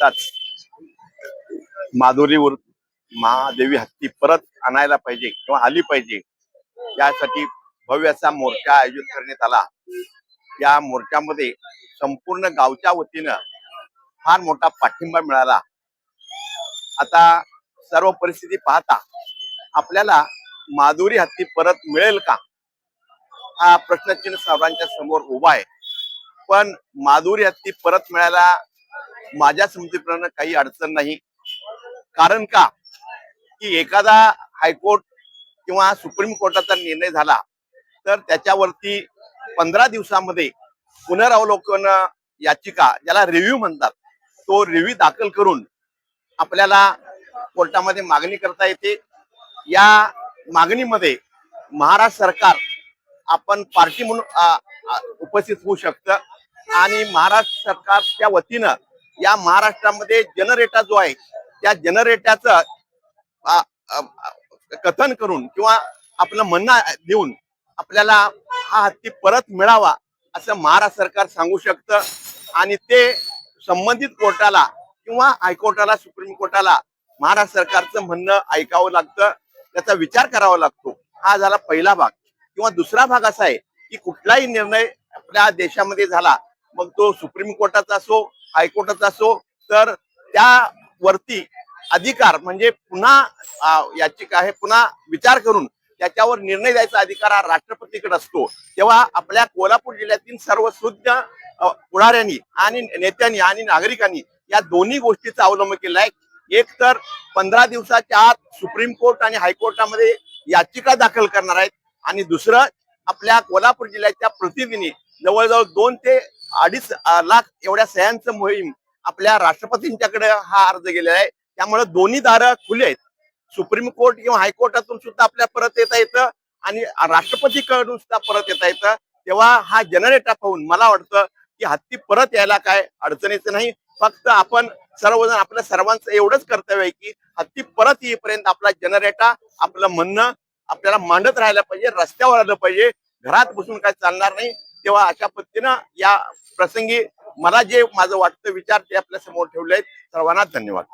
नुकताच माधुरीवर महादेवी हत्ती परत आणायला पाहिजे किंवा आली पाहिजे यासाठी भव्य असा मोर्चा आयोजित करण्यात आला. या मोर्चामध्ये संपूर्ण गावच्या वतीनं फार मोठा पाठिंबा मिळाला. आता सर्व परिस्थिती पाहता आपल्याला माधुरी हत्ती परत मिळेल का? हा प्रश्नचिन्ह सर्वांच्या समोर उभा आहे. पण माधुरी हत्ती परत मिळायला माझ्या समजुतीप्रमाणे काही अडचण नाही. कारण का? की एखादा हायकोर्ट किंवा सुप्रीम कोर्टाचा निर्णय झाला तर त्याच्यावरती पंधरा दिवसामध्ये पुनरावलोकन याचिका ज्याला रिव्ह्यू म्हणतात तो रिव्ह्यू दाखल करून आपल्याला कोर्टामध्ये मागणी करता येते. या मागणीमध्ये महाराष्ट्र सरकार आपण पार्टी म्हणून उपस्थित होऊ शकतं आणि महाराष्ट्र सरकारच्या वतीनं या महाराष्ट्रामध्ये जनरेटा जो आहे त्या जनरेटाचं कथन करून किंवा आपलं म्हणणं देऊन आपल्याला हा हत्ती परत मिळावा असं महाराष्ट्र सरकार सांगू शकतं. आणि ते संबंधित कोर्टाला किंवा हायकोर्टाला सुप्रीम कोर्टाला महाराष्ट्र सरकारचं म्हणणं ऐकावं लागतं. त्याचा विचार करावा लागतो. हा झाला पहिला भाग. किंवा दुसरा भाग असा आहे की कुठलाही निर्णय आपल्या देशामध्ये झाला मग तो सुप्रीम कोर्टाचा असो हायकोर्टाचा असो तर त्यावरती अधिकार म्हणजे पुन्हा याचिका आहे पुन्हा विचार करून त्याच्यावर निर्णय द्यायचा अधिकार हा राष्ट्रपतीकडे असतो. तेव्हा आपल्या कोल्हापूर जिल्ह्यातील सर्व सुज्ञ पुढाऱ्यांनी आणि नेत्यांनी आणि नागरिकांनी या दोन्ही गोष्टीचा अवलंब केला आहे. एक तर पंधरा दिवसाच्या आत सुप्रीम कोर्ट आणि हायकोर्टामध्ये याचिका दाखल करणार आहेत. आणि दुसरं आपल्या कोल्हापूर जिल्ह्याच्या प्रतिनिधींनी जवळजवळ दोन ते अडीच लाख एवढ्या सह्यांचं मोहीम आपल्या राष्ट्रपतींच्याकडे हा अर्ज गेलेला आहे. त्यामुळे दोन्ही दारं खुले आहेत. सुप्रीम कोर्ट किंवा हायकोर्टातून सुद्धा आपल्या परत येता येतं आणि राष्ट्रपतीकडून सुद्धा परत येता येतं. तेव्हा हा जनरेटर पाहून मला वाटतं की हत्ती परत यायला काय अडचणीचं नाही. फक्त आपण सर्वजण आपल्या सर्वांचं एवढंच कर्तव्य आहे की हत्ती परत येईपर्यंत आपला जनरेटा आपलं म्हणणं आपल्याला मांडत राहायला पाहिजे रस्त्यावर आलं पाहिजे. घरात बसून काय चालणार नाही. तेव्हा अशा पद्धतीनं या प्रसंगी मला जे माझं वाटतं विचार ते आपल्यासमोर ठेवले आहेत सर्वांना धन्यवाद.